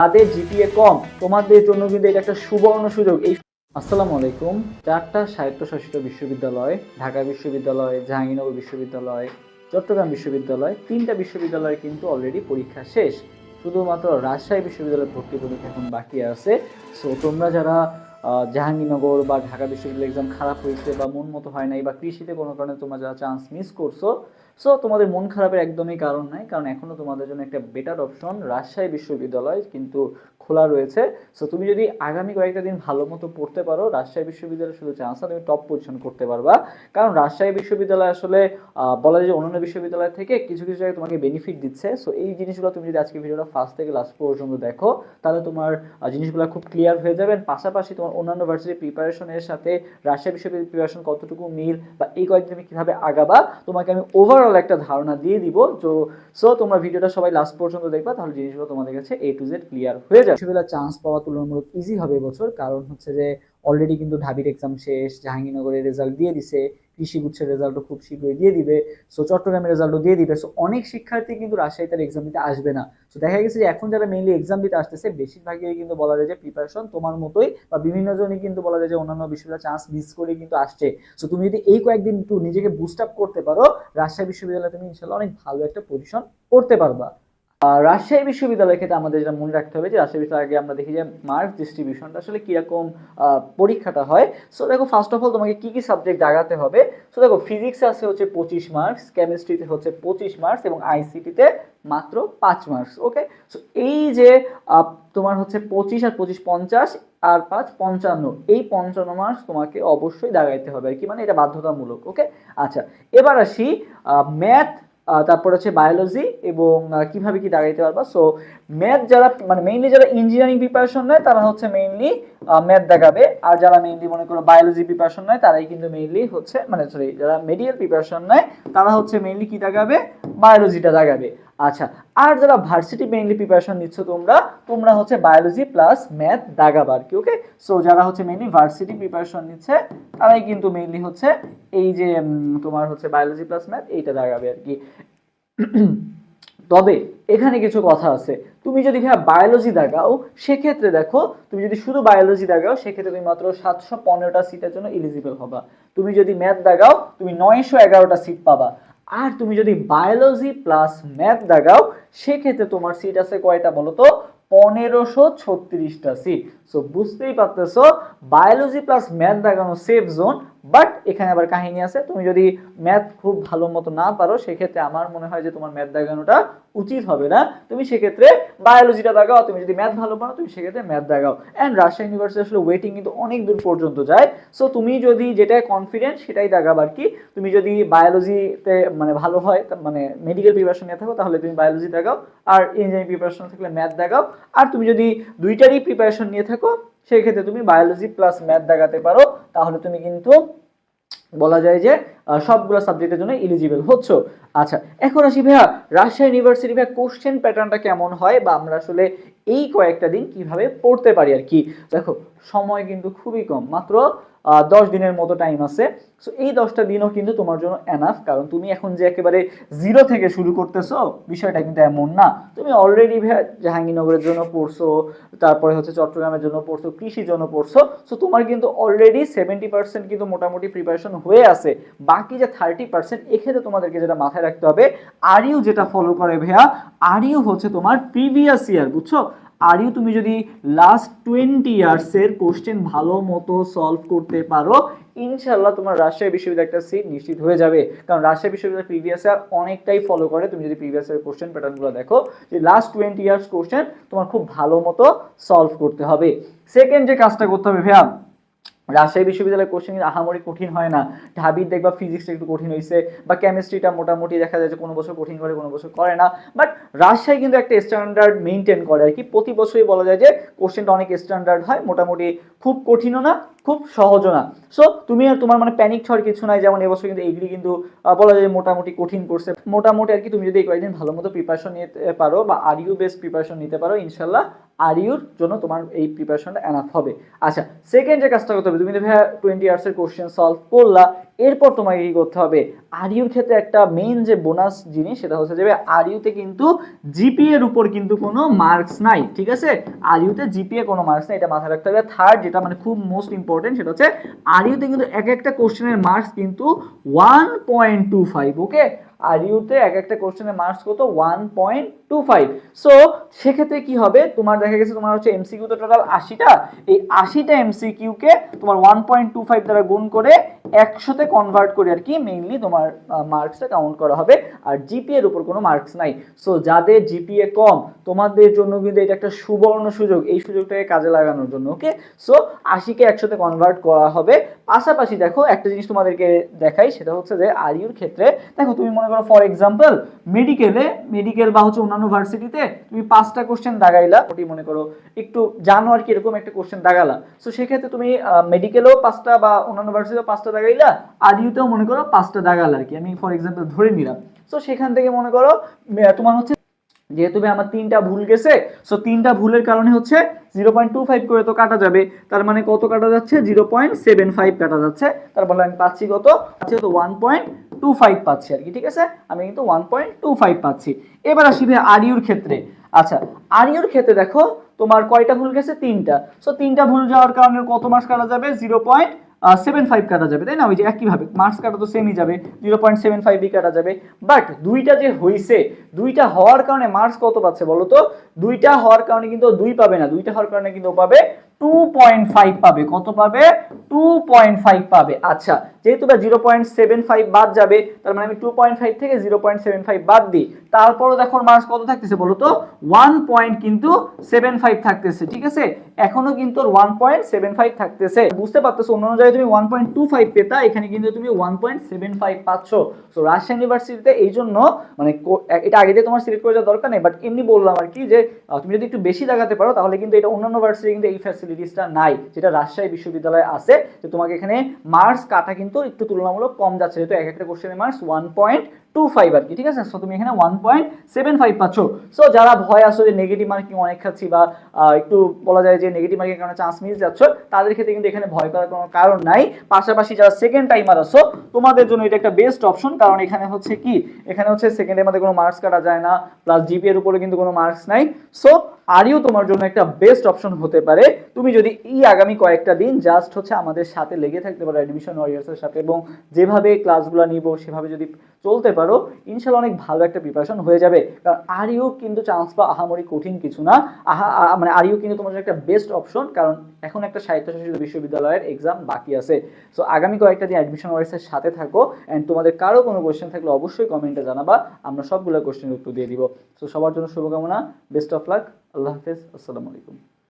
তাদের জিপিএ কম, তোমাদের জন্য কিন্তু এটা একটা সুবর্ণ সুযোগ। এই আসসালামু আলাইকুম। চারটা স্বায়ত্তশাসিত বিশ্ববিদ্যালয়, ঢাকা বিশ্ববিদ্যালয়, জাহাঙ্গীরনগর বিশ্ববিদ্যালয়, চট্টগ্রাম বিশ্ববিদ্যালয়, তিনটা বিশ্ববিদ্যালয়ে কিন্তু অলরেডি পরীক্ষা শেষ। শুধুমাত্র রাজশাহী বিশ্ববিদ্যালয়ের ভর্তি পরীক্ষা এখন বাকি আছে। সো তোমরা যারা জাহাঙ্গীরনগর বা ঢাকা বিশ্ববিদ্যালয় এক্সাম খারাপ হয়েছে বা মন মতো হয় নাই বা কৃষিতে কোনো কারণে তোমরা যারা চান্স মিস করছ সো তোমাদের মন খারাপের একদমই কারণ নাই, কারণ এখনও তোমাদের জন্য একটা বেটার অপশন রাজশাহী বিশ্ববিদ্যালয় কিন্তু খোলা রয়েছে। সো তুমি যদি আগামী কয়েকটা দিন ভালো মতো পড়তে পারো, রাজশাহী বিশ্ববিদ্যালয়ে শুধু চান্স না তুমি টপ পজিশন করতে পারবা। কারণ রাজশাহী বিশ্ববিদ্যালয় আসলে বলা যায় যে অন্যান্য বিশ্ববিদ্যালয় থেকে কিছু কিছু জায়গায় তোমাকে বেনিফিট দিচ্ছে। সো এই জিনিসগুলো তুমি যদি আজকে ভিডিওটা ফার্স্ট থেকে লাস্ট পর্যন্ত দেখো, তাহলে তোমার জিনিসগুলো খুব ক্লিয়ার হয়ে যাবে। পাশাপাশি তোমার অন্যান্য ভার্সিটি প্রিপারেশনের সাথে রাজশাহী বিশ্ববিদ্যালয়ের প্রিপারেশন কতটুকু মিল বা এই কয়েকদিন তুমি কীভাবে আগাবা, তোমাকে আমি ওভারঅল একটা ধারণা দিয়ে দিব। তো সো তোমরা ভিডিওটা সবাই লাস্ট পর্যন্ত দেখবা, তাহলে জিনিসগুলো তোমাদের কাছে এ টু জেড ক্লিয়ার হয়ে যাবে। বিশ্ববিদ্যালয় চান্স পাওয়া তুলনামূলক ইজি হবে এবছর কারণ হচ্ছে যে অলরেডি কিন্তু ঢাবির এক্সাম শেষ, জাহাঙ্গীরনগরের রেজাল্ট দিয়ে দিছে কৃষি গুচ্ছের রেজাল্টও খুব শীঘ্রই দিয়ে দিবে। সো চট্টগ্রামের রেজাল্টও দিয়ে দিবে। সো অনেক শিক্ষার্থী কিন্তু রাজশাহী তার এক্সাম দিতে আসবে না। সো দেখা গেছে যে এখন যারা মেইনলি এক্সাম দিতে আসতেছে, বেশিরভাগই কিন্তু বলা যায় যে প্রিপারেশন তোমার মতোই বা বিভিন্ন জনই কিন্তু বলা যায় যে অন্যান্য বিশ্ববিদ্যালয় চান্স মিস করে কিন্তু আসছে। সো তুমি যদি এই কয়েকদিন একটু নিজেকে বুস্ট আপ করতে পারো, রাজশাহী বিশ্ববিদ্যালয়ে তুমি ইনশাল্লাহ অনেক ভালো একটা পজিশন করতে পারবা। রাজশাহী বিশ্ববিদ্যালয়ের ক্ষেত্রে আমাদের যেটা মনে রাখতে হবে যে রাজশাহী বিশ্ববিদ্যালয়ে আগে আমরা দেখি যে মার্কস ডিস্ট্রিবিউশনটা আসলে কীরকম পরীক্ষাটা হয়। সো দেখো ফার্স্ট অফ অল তোমাকে কী কী সাবজেক্ট জাগাতে হবে? সো দেখো ফিজিক্সে আছে হচ্ছে পঁচিশ মার্কস কেমিস্ট্রিতে হচ্ছে পঁচিশ মার্কস এবং আইসিটিতে মাত্র পাঁচ মার্কস ওকে সো এই যে তোমার হচ্ছে পঁচিশ আর পঁচিশ পঞ্চাশ আর পাঁচ পঞ্চান্ন, এই পঞ্চান্ন মার্কস তোমাকে অবশ্যই দাগাইতে হবে আর কি মানে এটা বাধ্যতামূলক ওকে আচ্ছা এবার আসি ম্যাথ তারপর হচ্ছে বায়োলজি এবং কীভাবে কি দাঁড়াইতে পারবা। সো ম্যাথ যারা মানে মেইনলি যারা ইঞ্জিনিয়ারিং প্রিপারেশন নেয়, তারা হচ্ছে মেইনলি ম্যাথ দেখাবে। আর যারা মেইনলি মনে করো বায়োলজি প্রিপারেশন নেয়, তারাই কিন্তু মেইনলি হচ্ছে মানে সরি যারা মেডিকেল প্রিপারেশন নেয়, তারা হচ্ছে মেইনলি কি দেখাবে? বায়োলজিটা দেখাবে আচ্ছা আর যারা ভার্সিটি মেইনলি প্রিপারেশন নিচ্ছ তোমরা তোমরা হচ্ছে বায়োলজি প্লাস ম্যাথ দাগাবা আর কি ওকে সো যারা হচ্ছে মেইনলি ভার্সিটি প্রিপারেশন নিচ্ছে, তারাই কিন্তু মেইনলি হচ্ছে এই যে তোমার হচ্ছে বায়োলজি প্লাস ম্যাথ এইটা দাগাবে আর কি। তবে, এখানে কিছু কথা আছে। তুমি যদি হ্যাঁ বায়োলজি দাগাও, সেক্ষেত্রে দেখো, তুমি যদি শুধু বায়োলজি দাগাও, সেক্ষেত্রে তুমি মাত্র সাতশো পনেরোটা সিটের জন্য এলিজিবল হবা। তুমি যদি ম্যাথ দাগাও, তুমি নয়শো এগারোটা সিট পাবা। আর তুমি যদি বায়োলজি প্লাস ম্যাথ দাগাও সেক্ষেত্রে তোমার সিট আছে কয়টা বলো তো? পনেরোশো ছত্রিশটা সিট সো বুঝতেই পারতেছ বায়োলজি প্লাস ম্যাথ দাগানো সেফ জোন বাট এখানে আবার কাহিনী আছে, তুমি যদি ম্যাথ খুব ভালো মতো না পারো, সেক্ষেত্রে আমার মনে হয় যে তোমার ম্যাথ দাগানোটা উচিত হবে না। তুমি সেক্ষেত্রে বায়োলজিটা দাগাও তুমি যদি ম্যাথ ভালো পারো, তুমি সেক্ষেত্রে ম্যাথ দাগাও অ্যান্ড রাজশাহী ইউনিভার্সিটি আসলে ওয়েটিং কিন্তু অনেক দূর পর্যন্ত যায়। সো তুমি যদি যেটাই কনফিডেন্ট সেটাই দাগাবার কি। তুমি যদি বায়োলজিতে মানে ভালো হয় মানে মেডিকেল প্রিপারেশন নিয়ে থাকো, তাহলে তুমি বায়োলজি দাগাও আর ইঞ্জিনিয়ারিং প্রিপারেশন থাকলে ম্যাথ দাগাও আর তুমি যদি দুইটারই প্রিপারেশন নিয়ে থাকো সেই ক্ষেত্রে তুমি বায়োলজি প্লাস ম্যাথ দেখাতে পারো, তাহলে তুমি কিন্তু বলা যায় যে সবগুলো সাবজেক্টের জন্য এলিজিবল হচ্ছ। আচ্ছা এখন আসি ভাইয়া, রাজশাহী ইউনিভার্সিটি ভাইয়া কোশ্চেন প্যাটার্নটা কেমন হয়? বা আমরা আসলে এই কয়েকটা দিন কীভাবে পড়তে পারি আর কি? দেখো, সময় কিন্তু খুবই কম। মাত্র দশ দিনের মতো টাইম আছে। সো এই দশটা দিনও কিন্তু তোমার জন্য এনাফ কারণ তুমি এখন যে একেবারে জিরো থেকে শুরু করতেছো, বিষয়টা কিন্তু এমন না। তুমি অলরেডি জাহাঙ্গীরনগরের জন্য পড়ছো, তারপরে হচ্ছে চট্টগ্রামের জন্য পড়ছো, কৃষির জন্য পড়ছো। সো তোমার কিন্তু অলরেডি সেভেন্টি পার্সেন্ট কিন্তু মোটামুটি প্রিপারেশন হয়ে আছে। বাকি যে থার্টি পার্সেন্ট এক্ষেত্রে তোমাদেরকে যেটা মাথায় রাখতে হবে আর ইউ যেটা ফলো করে ভাইয়া আর ইউ হচ্ছে তোমার প্রিভিয়াস ইয়ার বুঝছ? আর ইউ তুমি যদি লাস্ট টোয়েন্টি ইয়ার্সের কোশ্চেন ভালো মতো সলভ করতে পারো ইনশাল্লাহ তোমার রাজশাহী বিশ্ববিদ্যালয় একটা সিট নিশ্চিত হয়ে যাবে। কারণ রাজশাহী বিশ্ববিদ্যালয় প্রিভিয়াস ইয়ার অনেকটাই ফলো করে। তুমি যদি প্রিভিয়াস ইয়ার কোশ্চেন প্যাটার্নগুলো দেখো, যে লাস্ট টোয়েন্টি ইয়ার্স কোশ্চেন তোমার খুব ভালো মতো সলভ করতে হবে। সেকেন্ড যে কাজটা করতে হবে, ভাইয়া রাজশাহী বিশ্ববিদ্যালয়ের কোশ্চেন কিন্তু আহামরি কঠিন হয় না। ঢাবির দেখবা ফিজিক্সটা একটু কঠিন হয়েছে বা কেমিস্ট্রিটা মোটামুটি দেখা যায় যে কোনো বছর কঠিন করে, কোনো বছর করে না। বাট রাজশাহী কিন্তু একটা স্ট্যান্ডার্ড মেনটেন করে আর কি। প্রতি বছরই বলা যায় যে কোশ্চেনটা অনেক স্ট্যান্ডার্ড হয়, মোটামুটি খুব কঠিনও না খুব সহজও না। সো তুমি আর তোমার মানে প্যানিক ছড় কিছু নাই, যেমন এবছর কিন্তু এগ্রি কিন্তু বলা যায় মোটামুটি কঠিন করছে মোটামুটি আর কি তুমি যদি এই কয়েকদিন ভালো মতো প্রিপারেশন নিতে পারো বা আর ইউ বেস্ট প্রিপারেশন নিতে পারো ইনশাল্লাহ আর ইউর জন্য তোমার এই প্রিপারেশনটা এনাফ হবে। আচ্ছা সেকেন্ড যে কাজটা করতে হবে, তুমি তো ভাইয়া টোয়েন্টি ইয়ার্সের কোশ্চেন সলভ করলা এরপর তোমাকে কি করতে হবে? আরিউর ক্ষেত্রে একটা মেইন যে বোনাস জিনিস সেটা হচ্ছে যে আরিউতে কিন্তু জিপিএ এর উপর কিন্তু কোনো মার্কস নাই, ঠিক আছে? আরিউতে জিপিএ কোনো মার্কস নাই, এটা মাথায় রাখতে হবে। থার্ড যেটা মানে খুব মোস্ট ইম্পর্টেন্ট সেটা হচ্ছে আরিউতে কিন্তু এক একটা কোশ্চেনের মার্কস কিন্তু one point two five okay আরিউতে এক একটা কোশ্চেনের মার্কস কত? One point two five so সেক্ষেত্রে কি হবে? তোমার দেখা গেছে তোমার হচ্ছে এমসিকিউ তো টোটাল আশিটা। এই আশিটা এমসিকিউকে তোমার ওয়ান পয়েন্ট টু ফাইভ দ্বারা গুণ করে একশোতে কনভার্ট করে আর কি মেইনলি তোমার মার্কসটা কাউন্ট করা হবে। আর জিপিএর উপর কোনো মার্কস নাই। সো যাদের জিপিএ কম, তোমাদের জন্য কিন্তু এটা একটা সুবর্ণ সুযোগ, এই সুযোগটাকে কাজে লাগানোর জন্য ওকে সো আশিকে একশোতে কনভার্ট করা হবে। পাশাপাশি দেখো, একটা জিনিস তোমাদেরকে দেখাই, সেটা হচ্ছে যে আরিউর ক্ষেত্রে, দেখো, তুমি মনে করো ফর এক্সাম্পল মেডিকেলে মেডিকেল বা হচ্ছে অন্যান্য ভার্সিটিতে তুমি পাঁচটা কোশ্চেন দাগাইলা। ওটি মনে করো, একটু জানো আর কি এরকম একটা কোশ্চেন দাগালা। সো সেক্ষেত্রে তুমি মেডিকেলেও পাঁচটা বা অন্যান্য ভার্সিটিতেও পাঁচটা দাগাইলা আরিউতেও মনে করো পাঁচটা দাগাল আর কি। আমি ফর এক্সাম্পল ধরে নিলাম। সো সেখান থেকে মনে করো তোমার হচ্ছে, যেহেতু আমার তিনটা ভুল গেছে সো তিনটা ভুলের কারণে হচ্ছে জিরো পয়েন্ট টু ফাইভ করে তো কাটা যাবে। তার মানে কত কাটা যাচ্ছে? জিরো পয়েন্ট সেভেন ফাইভ কাটা যাচ্ছে। তারপরে আমি পাচ্ছি কত? পাচ্ছি তো ওয়ান পয়েন্ট টু ফাইভ পাচ্ছি আর কি, ঠিক আছে? আমি কিন্তু ওয়ান পয়েন্ট টু ফাইভ পাচ্ছি। এবার আসি ভাই ক্ষেত্রে। আচ্ছা আরিউর ক্ষেত্রে দেখো, তোমার কয়টা ভুল গেছে? তিনটা। সো তিনটা ভুল যাওয়ার কারণে কত মার্কস কাটা যাবে? জিরো পয়েন্ট সেভেন ফাইভ কাটা যাবে, তাই না? ওই যে একইভাবে মার্কস কাটা তো সেমই যাবে জিরো পয়েন্ট সেভেন ফাইভই কাটা যাবে। বাট দুইটা যে হইছে, দুইটা হওয়ার কারণে মার্কস কত পাচ্ছে বলো তো? দুইটা হওয়ার কারণে কিন্তু দুই পাবে না, দুইটা হওয়ার কারণে কিন্তু পাবে টু পয়েন্ট ফাইভ পাবে। কত পাবে? টু পয়েন্ট ফাইভ পাবে। আচ্ছা যেহেতু বা জিরো পয়েন্ট সেভেন ফাইভ বাদ যাবে, তার মানে আমি টু পয়েন্ট ফাইভ থেকে জিরো পয়েন্ট সেভেন ফাইভ বাদ দিই। তারপরও দেখো মার্কস কত থাকতেছে বলো তো? ওয়ান পয়েন্ট কিন্তু সেভেন ফাইভ থাকতেছে, ঠিক আছে? এখনও কিন্তু ওয়ান পয়েন্ট সেভেন ফাইভ থাকতেছে। বুঝতে পারতেছো, অন্য জায়গায় তুমি ওয়ান পয়েন্ট টু ফাইভ পেতা, এখানে কিন্তু তুমি ওয়ান পয়েন্ট সেভেন ফাইভ পাচ্ছ। তো রাজশাহী ইউনিভার্সিটিতে এই জন্য মানে এটা আগে দিয়ে তোমার সিলেক্ট করে যাওয়ার দরকার নেই বাট এমনি বললাম আর কি যে তুমি যদি একটু বেশি লাগাতে পারো, তাহলে কিন্তু এটা অন্যান্য ভার্সিটি কিন্তু এই ফ্যাসিলিটিসটা নাই, যেটা রাজশাহী বিশ্ববিদ্যালয়ে আছে। যে তোমাকে এখানে মার্কস কাটা কিন্তু একটু তুলনামূলক কম যাচ্ছে। যেহেতু এক একটা কোশ্চেনের marks one point two five আর কি, ঠিক আছে? সো তুমি এখানে ওয়ান পয়েন্ট সেভেন ফাইভ পাচ্ছ। সো যারা ভয় আসো যে নেগেটিভ মার্কিং অনেক খাচ্ছি বা একটু বলা যায় যে নেগেটিভ মার্কিং কারণে চান্স মিস যাচ্ছ, তাদের ক্ষেত্রে কিন্তু এখানে ভয় করার কোনো কারণ নাই। পাশাপাশি যারা সেকেন্ড টাইমার আসো তোমাদের জন্য এটা একটা বেস্ট অপশন কারণ এখানে হচ্ছে কি? এখানে হচ্ছে সেকেন্ডের মধ্যে কোনো মার্কস কাটা যায় না প্লাস জিপি এর উপরে কিন্তু কোনো মার্কস নাই। সো আরিও তোমার জন্য একটা বেস্ট অপশন হতে পারে? তুমি যদি এই আগামী কয়েকটা দিন জাস্ট হচ্ছে আমাদের সাথে লেগে থাকতে পারো অ্যাডমিশন ওয়ারিয়ার্সের সাথে এবং যেভাবে ক্লাসগুলো নিব, সেভাবে যদি চলতে পারো ইনশাল্লাহ অনেক ভালো একটা প্রিপারেশন হয়ে যাবে। কারণ আরিও কিন্তু চান্স পা আহামরি কঠিন কিছু না। আহা মানে আরিও কিন্তু তোমার জন্য একটা বেস্ট অপশন কারণ এখন একটা স্বায়ত্তশাসিত বিশ্ববিদ্যালয়ের এক্সাম বাকি আছে। সো আগামী কয়েকটা দিন অ্যাডমিশন ওয়ারিয়ার্সের সাথে থাকো অ্যান্ড তোমাদের কারও কোনো কোয়েশ্চেন থাকলে অবশ্যই কমেন্টে জানাবা, আমরা সবগুলো কোয়েশ্চেনের উত্তর দিয়ে দিব। সো সবার জন্য শুভকামনা বেস্ট অফ লাক আল্লাহ হাফেজ, আসসালামু আলাইকুম।